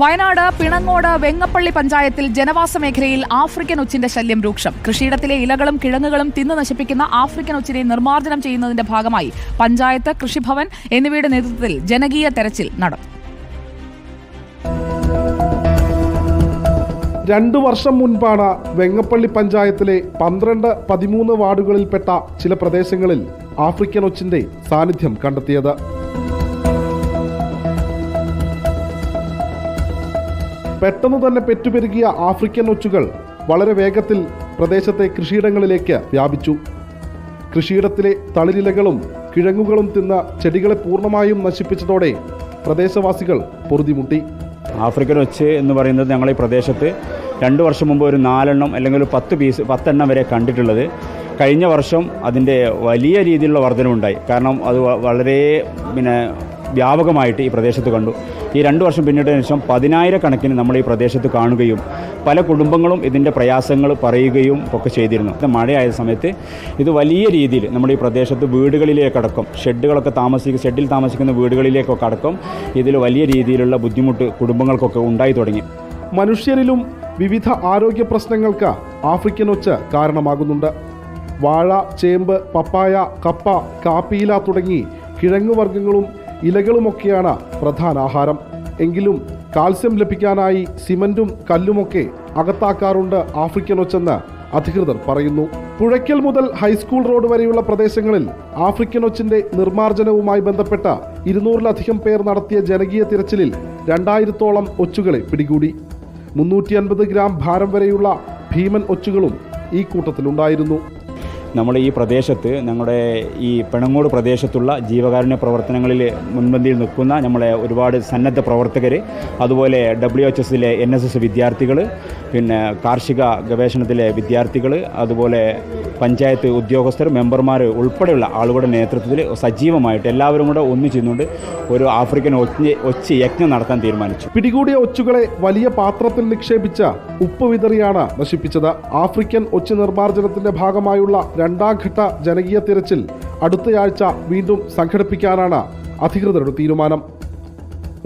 വയനാട് പിണങ്ങോട് വെങ്ങപ്പള്ളി പഞ്ചായത്തിൽ ജനവാസ മേഖലയിൽ ആഫ്രിക്കൻ ഉച്ചിന്റെ ശല്യം രൂക്ഷം. കൃഷിയിടത്തിലെ ഇലകളും കിഴങ്ങുകളും തിന്നു നശിപ്പിക്കുന്ന ആഫ്രിക്കൻ ഉച്ചിനെ നിർമ്മാർജനം ചെയ്യുന്നതിന്റെ ഭാഗമായി പഞ്ചായത്ത് കൃഷിഭവൻ എന്നിവയുടെ നേതൃത്വത്തിൽ ജനകീയ തെരച്ചിൽ നടന്നു. രണ്ടു വർഷം മുൻപാണ് വെങ്ങപ്പള്ളി പഞ്ചായത്തിലെ പന്ത്രണ്ട് പതിമൂന്ന് വാർഡുകളിൽപ്പെട്ട ചില പ്രദേശങ്ങളിൽ ആഫ്രിക്കൻ ഒച്ചിന്റെ സാന്നിധ്യം കണ്ടെത്തിയത്. പെട്ടെന്ന് തന്നെ പെറ്റുപെരുകിയ ആഫ്രിക്കൻ ഒച്ചുകൾ വളരെ വേഗത്തിൽ പ്രദേശത്തെ കൃഷിയിടങ്ങളിലേക്ക് വ്യാപിച്ചു. കൃഷിയിടത്തിലെ തളിരിലകളും കിഴങ്ങുകളും തിന്ന ചെടികളെ പൂർണമായും നശിപ്പിച്ചതോടെ പ്രദേശവാസികൾ പൊറുതിമുട്ടി. ആഫ്രിക്കൻ ഒച്ച് എന്ന് പറയുന്നത് ഞങ്ങൾ ഈ പ്രദേശത്ത് രണ്ട് വർഷം മുമ്പ് ഒരു നാലെണ്ണം അല്ലെങ്കിൽ ഒരു പത്ത് പീസ് പത്തെണ്ണം വരെ കണ്ടിട്ടുള്ളത്. കഴിഞ്ഞ വർഷം അതിന്റെ വലിയ രീതിയിലുള്ള വർധനവുണ്ടായി. കാരണം അത് വളരെ പിന്നെ വ്യാപകമായിട്ട് ഈ പ്രദേശത്ത് കണ്ടു. ഈ രണ്ട് വർഷം പിന്നിട്ടതിന് ശേഷം പതിനായിരക്കണക്കിന് നമ്മൾ ഈ പ്രദേശത്ത് കാണുകയും പല കുടുംബങ്ങളും ഇതിന്റെ പ്രയാസങ്ങൾ പറയുകയും ഒക്കെ ചെയ്തിരുന്നു. മഴയായ സമയത്ത് ഇത് വലിയ രീതിയിൽ നമ്മുടെ ഈ പ്രദേശത്ത് വീടുകളിലേക്കടക്കം ഷെഡുകളൊക്കെ താമസിക്കുന്ന ഷെഡിൽ താമസിക്കുന്ന വീടുകളിലേക്കൊക്കെ അടക്കം ഇതിൽ വലിയ രീതിയിലുള്ള ബുദ്ധിമുട്ട് കുടുംബങ്ങൾക്കൊക്കെ ഉണ്ടായി തുടങ്ങി. മനുഷ്യരിലും വിവിധ ആരോഗ്യ പ്രശ്നങ്ങൾക്ക് ആഫ്രിക്കൻ ഒച്ച കാരണമാകുന്നുണ്ട്. വാഴ ചേമ്പ് പപ്പായ കപ്പ കാപ്പിയില തുടങ്ങി കിഴങ്ങുവർഗങ്ങളും ഇലകളുമൊക്കെയാണ് പ്രധാന ആഹാരം. എങ്കിലും കാൽസ്യം ലഭിക്കാനായി സിമന്റും കല്ലുമൊക്കെ അകത്താക്കാറുണ്ട് ആഫ്രിക്കൻ ഒച്ചെന്ന് അധികൃതർ പറയുന്നു. പുഴയ്ക്കൽ മുതൽ ഹൈസ്കൂൾ റോഡ് വരെയുള്ള പ്രദേശങ്ങളിൽ ആഫ്രിക്കൻ ഒച്ചിന്റെ നിർമ്മാർജനവുമായി ബന്ധപ്പെട്ട ഇരുന്നൂറിലധികം പേർ നടത്തിയ ജനകീയ തിരച്ചിലിൽ രണ്ടായിരത്തോളം ഒച്ചുകളെ പിടികൂടി. മുന്നൂറ്റി അൻപത് ഗ്രാം ഭാരം വരെയുള്ള ഭീമൻ ഒച്ചുകളും ഈ കൂട്ടത്തിലുണ്ടായിരുന്നു. നമ്മൾ ഈ പ്രദേശത്ത് ഞങ്ങളുടെ ഈ പെണങ്ങോട് പ്രദേശത്തുള്ള ജീവകാരുണ്യ പ്രവർത്തനങ്ങളിൽ മുൻപന്തിയിൽ നിൽക്കുന്ന നമ്മളെ ഒരുപാട് സന്നദ്ധ പ്രവർത്തകർ അതുപോലെ ഡബ്ല്യു എച്ച് എസിലെ എൻ എസ് എസ് വിദ്യാർത്ഥികൾ പിന്നെ കാർഷിക ഗവേഷണത്തിലെ വിദ്യാർത്ഥികൾ അതുപോലെ പഞ്ചായത്ത് ഉദ്യോഗസ്ഥർ മെമ്പർമാർ ഉൾപ്പെടെയുള്ള ആളുകളുടെ നേതൃത്വത്തിൽ സജീവമായിട്ട് എല്ലാവരും കൂടെ ഒന്നിച്ചിരുന്നുകൊണ്ട് ഒരു ആഫ്രിക്കൻ ഒച്ച് ഒച്ച് യജ്ഞം നടത്താൻ തീരുമാനിച്ചു. പിടികൂടിയ ഒച്ചുകളെ വലിയ പാത്രത്തിൽ നിക്ഷേപിച്ച ഉപ്പ് വിതറിയാണ് നശിപ്പിച്ചത് ആഫ്രിക്കൻ ഒച്ച് നിർമ്മാർജനത്തിന്റെ ഭാഗമായുള്ള രണ്ടാം ഘട്ട ജനകീയ തിരച്ചിൽ അടുത്തയാഴ്ച വീണ്ടും സംഘടിപ്പിക്കാനാണ് അധികൃതരുടെ തീരുമാനം.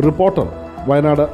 റിപ്പോർട്ടർ വയനാട്.